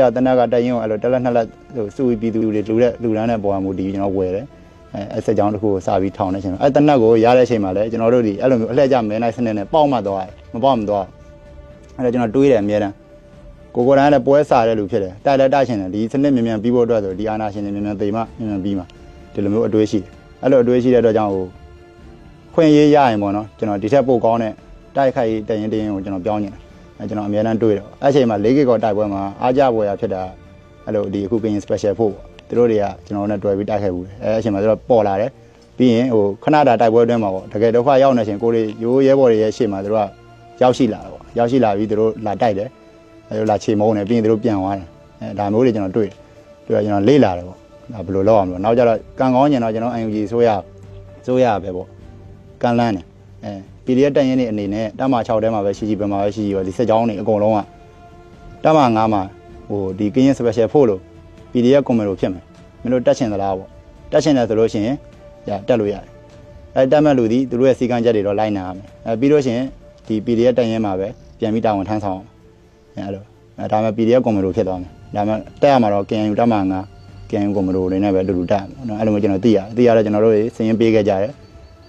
ကြောင့်တနက်ကတိုင်ရင်ကိုအဲ့လိုတက်လက်နှစ်လက်ဟိုစုပြီးပြည်သူတွေလူတဲ့လူတန်းတဲ့ပေါ်မှာမူတည်ပြီးကျွန်တော်ဝယ်တယ်အဲအဆက်ကြောင်းတစ်ခုကိုစပြီးထောင်တဲ့အချိန်မှာအဲတနက်ကိုရတဲ့အချိန်မှာလည်းကျွန်တော်တို့ဒီအဲ့လိုမျိုးအလှည့်ကျမဲနိုင်စနစ်နဲ့ပေါက်မှသွားတယ်မပေါက်မသွားအဲ့ဒါကျွန်တော်တွေးတယ်အများတန်းကိုကိုရန်ကလည်းပွဲစားတဲ့လူဖြစ်တယ်တိုက်လက်တိုက်ရှင်တယ်ဒီစနစ်မြန်မြန်ပြီးဖို့အတွက်ဆိုဒီအာနာရှင်တွေမြန်မြန်သိမှမြန်မြန်ပြီးမှဒီလိုမျိုးအတွေးရှိတယ်အဲ့လိုအတွေးရှိတဲ့အတွက်ကြောင့်ဟိုခွင့်ရေးရရင်ပေါ့နော်ကျွန်တော်ဒီထက်ပိုကောင်းတဲ့တိုက်ခိုက်တရင်တရင်ကိုကျွန်တော်ပြောင်းနေတယ်အဲ ကျွန်တော်အများတန်းတွေးတယ်အဲ့အချိန်မှာ၄ကီကောတိုက်ပွဲမှာအားကြပွဲရဖြစ်တာအဲ့လိုဒီအခုကရင် special ဖို့ပေါ့သူတို့တွေကကျွန်တော်တို့နဲ့တွဲပြီးတိုက်ခိုက်ဘူးအဲအချိန်မှာသူတို့ပေါ်လာတယ်ပြီးရင်ဟိုခဏတာတိုက်ပွဲအတွင်းမှာပေါ့တကယ်ဒုက္ခရောက်နေချိန်ကိုတွေရိုးရဲဘော်တွေရဲ့ရှေ့မှာသူတို့ကရောက်ရှိလာတယ်ပေါ့ရောက်ရှိလာပြီးသူတို့လာတိုက်တယ်အဲလိုလာချေမုန်းတယ်ပြီးရင်သူတို့ပြန်သွားတယ်အဲဒါမျိုးတွေကျွန်တော်တွေ့တယ်တွေ့တော့ကျွန်တော်လေ့လာတယ်ပေါ့ဒါဘယ်လိုလုပ်အောင်လို့နောက်ကျတော့ကံကောင်းကျင်တော့ကျွန်တော် UNG ဆိုရဆိုရပဲပေါ့ကံလန်းတယ်အဲ PDF တက်ရင်နေအနေနဲ့တမ6တဲမှာပဲရှိရှိပဲမှာပဲရှိရှိပဲဒီစက်ကြောင်းတွေအကုန်လုံးကတမ9မှာဟိုဒီကရင် special ဖို့လို့ PDF comment လို့ဖြစ်မယ်မင်းတို့တက်ချင်သလားပေါ့တက်ချင်တယ်ဆိုလို့ရှိရင်ညာတက်လို့ရတယ်အဲတက်မဲ့လူဒီသူတို့ရဲ့စီကံချက်တွေတော့လိုက်နာရမယ်အဲပြီးလို့ရှိရင်ဒီ PDF တက်ရင်မှာပဲပြန်ပြီးတာဝန်ထမ်းဆောင်အောင်အဲအဲ့လိုအဲဒါမှ PDF comment လို့ဖြစ်သွားမယ်ဒါမှတက်ရမှာတော့ KNU တက်မှာ9 KNU comment တွေနဲ့ပဲအတူတူတက်ရမယ်နော်အဲ့လိုမျိုးကျွန်တော်သိရတယ်သိရတော့ကျွန်တော်တို့စင်ရင်ပေးခဲ့ကြတယ်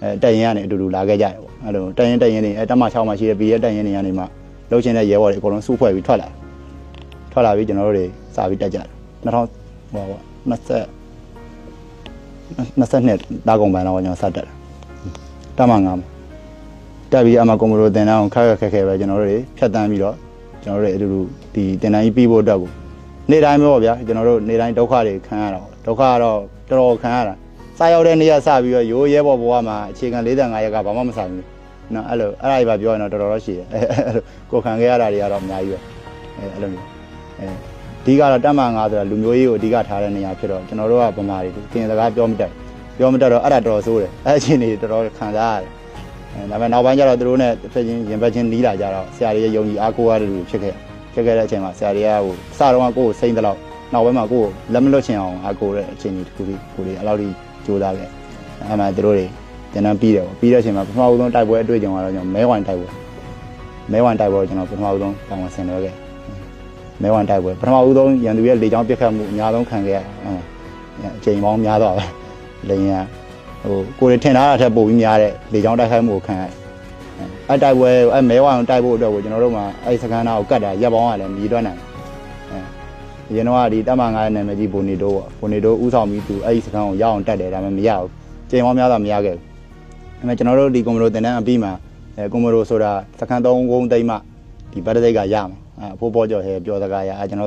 အဲတက်ရင်ကနေအတူတူလာခဲ့ကြတယ်ပေါ့အဲ့လိုတက်ရင်တက်ရင်နေအဲတက်မှာ6မှာရှိတဲ့ PDF တက်ရင်နေကနေမှလှုပ်ရှင်တဲ့ရဲဘော်တွေအကုန်လုံးစုဖွဲ့ပြီးထွက်လာထွက်လာပြီးကျွန်တော်တို့တွေစာပြီးတက်ကြတယ်2000ဟိုပါ20 22တာကုန်ပိုင်းတော့ကျွန်တော်စတက်တယ်တမငါမှာတက်ပြီးအမကွန်မရိုတင်တန်းအောင်ခက်ခက်ခဲခဲပဲကျွန်တော်တို့တွေဖြတ်တန်းပြီးတော့ကျွန်တော်တို့တွေအတူတူဒီတင်တန်းကြီးပြီးဖို့အတွက်ကိုနေ့တိုင်းပဲပေါ့ဗျာကျွန်တော်တို့နေ့တိုင်းဒုက္ခတွေခံရတာပေါ့ဒုက္ခကတော့တော်တော်ခံရတာ စားရောက်တဲ့နေ့ကစပြီးတော့ရိုးရဲဘော်ဘဝမှာအခြေခံ45ရက်ကဘာမှမဆိုင်ဘူးနော်အဲ့လိုအဲ့ဒါကြီးပါပြောရင်တော့တော်တော်တော့ရှိတယ်အဲ့လိုကိုခံခဲ့ရတာတွေကတော့အများကြီးပဲအဲအဲ့လိုမျိုးအဲအဓိကတော့တက်မှငါဆိုတာလူမျိုးရေးကိုအဓိကထားတဲ့နေရာဖြစ်တော့ကျွန်တော်တို့ကဗမာတွေသင်စကားပြောမတတ်ပြောမတတ်တော့အဲ့ဒါတော်တော်ဆိုးတယ်အဲ့အချင်းတွေတော်တော်ခံစားရတယ်အဲဒါပေမဲ့နောက်ပိုင်းကျတော့သူတို့နဲ့တစ်ဖက်ချင်းရင်ဘက်ချင်းနီးလာကြတော့ဆရာတွေရဲ့ယုံကြည်အားကိုးရတဲ့လူဖြစ်ခဲ့ဖြစ်ခဲ့တဲ့အချိန်မှာဆရာတွေကဟိုစတော့ကကိုယ်ကိုစိမ့်တယ်လို့နောက်ပိုင်းမှာကိုယ်ကိုလက်မလွတ်ချင်အောင်အားကိုးတဲ့အချိန်ကြီးတစ်ခုလေးကိုယ်လေးအဲ့လောက်ကြီး ကြိုးစားခဲ့အဲ့မှာသူတို့တွေတင်တန်းပြီးတယ်ပေါ့ပြီးတဲ့အချိန်မှာပထမဦးဆုံးတိုက်ပွဲအတွေ့အကြုံကတော့ကျွန်တော်မဲဝိုင်တိုက်ပွဲမဲဝိုင်တိုက်ပွဲကိုကျွန်တော်ပထမဦးဆုံးတောင်းဝင်ဆင်နွှဲခဲ့မဲဝိုင်တိုက်ပွဲပထမဦးဆုံးရန်သူရဲ့လေကြောင်းပစ်ခတ်မှုအများဆုံးခံခဲ့ရအောင်အချိန်ပေါင်းများတော့ပဲလေရင်ဟိုကိုယ်ထင်ထားတာထက်ပိုပြီးများတဲ့လေကြောင်းတိုက်ခိုက်မှုကိုခံရတယ်အဲ့တိုက်ပွဲအဲ့မဲဝိုင်တိုက်ဖို့အတွက်ကိုကျွန်တော်တို့မှာအဲ့စကန်နာကိုကတ်တာရပ်ပေါင်းကလည်းမြည်တွက်နိုင် အဲရင်တော့ဒီတက်မငါးရဲ့နာမည်ကြီးဘိုနီတိုးပေါ့ဘိုနီတိုးဥဆောင်ပြီးသူအဲ့ဒီစကန်ကိုရအောင်တက်တယ်ဒါပေမဲ့မရဘူးချိန်ပေါင်းများတော့မရခဲ့ဘူးဒါပေမဲ့ကျွန်တော်တို့ဒီကွန်မရိုတင်တန်းအပြီးမှာအဲကွန်မရိုဆိုတာစကန်3ကုန်းသိမ်းမှဒီဘတ်တိတ်ကရမှာအဲအဖိုးပေါ်ကျော်ဟဲပြောစကားရအဲကျွန်တော်